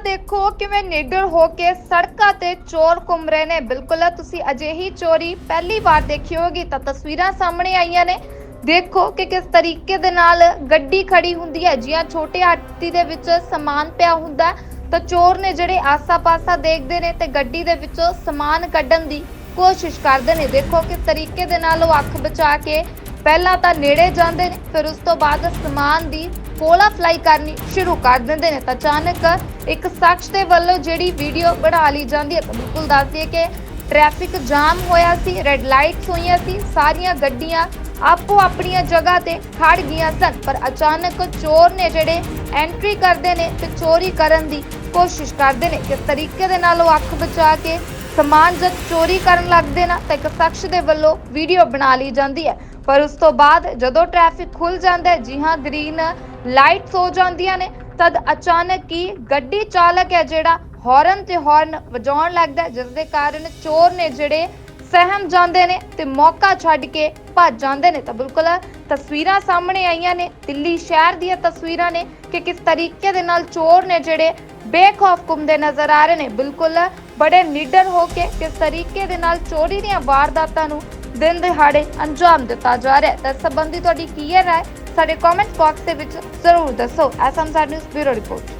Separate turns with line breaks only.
ਦੇਖੋ ਕਿਵੇਂ ਨਿਡਰ ਹੋ ਕੇ ਸੜਕਾਂ ਤੇ ਚੋਰ ਘੁੰਮ ਰਹੇ ਨੇ। ਬਿਲਕੁਲ, ਤੁਸੀਂ ਅਜਿਹੀ ਚੋਰੀ ਪਹਿਲੀ ਵਾਰ ਦੇਖੀ ਹੋਗੀ ਤਾਂ ਤਸਵੀਰਾਂ ਸਾਹਮਣੇ ਆਈਆਂ ਨੇ। ਦੇਖੋ ਕਿ ਕਿਸ ਤਰੀਕੇ ਦੇ ਨਾਲ ਗੱਡੀ ਖੜੀ ਹੁੰਦੀ ਹੈ। ਜੀਆਂ ਛੋਟੇ ਹਾਥੀ ਦੇ ਵਿੱਚ ਸਮਾਨ ਪਿਆ ਹੁੰਦਾ ਤਾਂ ਚੋਰ ਨੇ ਜਿਹੜੇ ਆਸਾ-ਪਾਸਾ ਦੇਖਦੇ ਨੇ ਤੇ ਗੱਡੀ ਦੇ ਵਿੱਚੋਂ ਸਮਾਨ ਕੱਢਣ ਦੀ ਕੋਸ਼ਿਸ਼ ਕਰਦੇ ਨੇ। ਦੇਖੋ ਕਿਸ ਤਰੀਕੇ ਦੇ ਨਾਲ ਉਹ ਅੱਖ ਬਚਾ ਕੇ ਪਹਿਲਾਂ ਤਾਂ ਨੇੜੇ ਜਾਂਦੇ ਨੇ, ਫਿਰ ਉਸ ਤੋਂ ਬਾਅਦ ਸਮਾਨ ਦੀ ਕੋਲਾ ਫਲਾਈ ਕਰਨੀ ਸ਼ੁਰੂ ਕਰ ਦਿੰਦੇ ਨੇ। ਤਾਂ ਅਚਾਨਕ ਇੱਕ ਸ਼ਖਸ ਦੇ ਵੱਲੋਂ ਜਿਹੜੀ ਵੀਡੀਓ ਬਣਾ ਲਈ ਜਾਂਦੀ ਹੈ, ਤਾਂ ਬਿਲਕੁਲ ਦੱਸਦੀ ਦਈਏ ਕਿ ਟ੍ਰੈਫਿਕ ਜਾਮ ਹੋਇਆ ਸੀ ਰੈੱਡ ਲਾਈਟਸ ਹੋਈਆਂ ਸੀ, ਸਾਰੀਆਂ ਗੱਡੀਆਂ ਆਪੋ ਆਪਣੀਆਂ ਜਗ੍ਹਾ ਤੇ ਖੜ ਗਈਆਂ ਸਨ, ਪਰ ਅਚਾਨਕ ਚੋਰ ਨੇ ਜਿਹੜੇ ਐਂਟਰੀ ਕਰਦੇ ਨੇ ਤੇ ਚੋਰੀ ਕਰਨ ਦੀ ਕੋਸ਼ਿਸ਼ ਕਰਦੇ ਨੇ। ਕਿਸ ਤਰੀਕੇ ਦੇ ਨਾਲ ਉਹ ਅੱਖ ਬਚਾ ਕੇ ਸਮਾਨ ਜਦ ਚੋਰੀ ਕਰਨ ਲੱਗਦੇ ਨਾ ਤਾਂ ਇੱਕ ਸ਼ਖਸ ਦੇ ਵੱਲੋਂ ਵੀਡੀਓ ਬਣਾ ਲਈ ਜਾਂਦੀ ਹੈ। ਪਰ ਉਸ ਤੋਂ ਬਾਅਦ ਜਦੋਂ ਟ੍ਰੈਫਿਕ ਖੁੱਲ ਜਾਂਦਾ ਹੈ ਜੀ ਹਾਂ ਗ੍ਰੀਨ ਲਾਈਟਸ ਹੋ ਜਾਂਦੀਆਂ ਨੇ ਤਦ ਅਚਾਨਕ ਹੀ ਗੱਡੀ ਚਾਲਕ ਹੈ ਜਿਹੜਾ ਹਾਰਨ ਤੇ ਹਾਰਨ ਵਜਾਉਣ ਲੱਗਦਾ ਹੈ, ਜਿਸ ਦੇ ਕਾਰਨ ਚੋਰ ਨੇ ਜਿਹੜੇ ਸਹਿਮ ਜਾਂਦੇ ਨੇ ਤੇ ਮੌਕਾ ਛੱਡ ਕੇ ਭੱਜ ਜਾਂਦੇ ਨੇ ਤਾਂ ਬਿਲਕੁਲ ਤਸਵੀਰਾਂ ਸਾਹਮਣੇ ਆਈਆਂ ਨੇ। ਦਿੱਲੀ ਸ਼ਹਿਰ ਦੀਆਂ ਤਸਵੀਰਾਂ ਨੇ ਕਿ ਕਿਸ ਤਰੀਕੇ ਦੇ ਨਾਲ ਚੋਰ ਨੇ ਜਿਹੜੇ ਬੇਖੌਫ ਘੁੰਮਦੇ ਨਜ਼ਰ ਆ ਰਹੇ ਨੇ। ਬਿਲਕੁਲ ਬੜੇ ਨਿਡਰ ਹੋ ਕੇ ਕਿਸ ਤਰੀਕੇ ਦੇ ਨਾਲ ਚੋਰੀ ਦੀਆਂ ਵਾਰਦਾਤਾਂ ਨੂੰ ਦਿਨ ਦਿਹਾੜੇ ਅੰਜਾਮ ਦਿੱਤਾ ਜਾ ਰਿਹਾ ਹੈ। ਤਾਂ ਇਸ ਸੰਬੰਧੀ ਤੁਹਾਡੀ ਕੀ ਹੈ? ਰਾਏ ਸਾਡੇ ਕਮੈਂਟ ਬਾਕਸ ਦੇ ਵਿੱਚ ਜ਼ਰੂਰ ਦੱਸੋ। SM news bureau report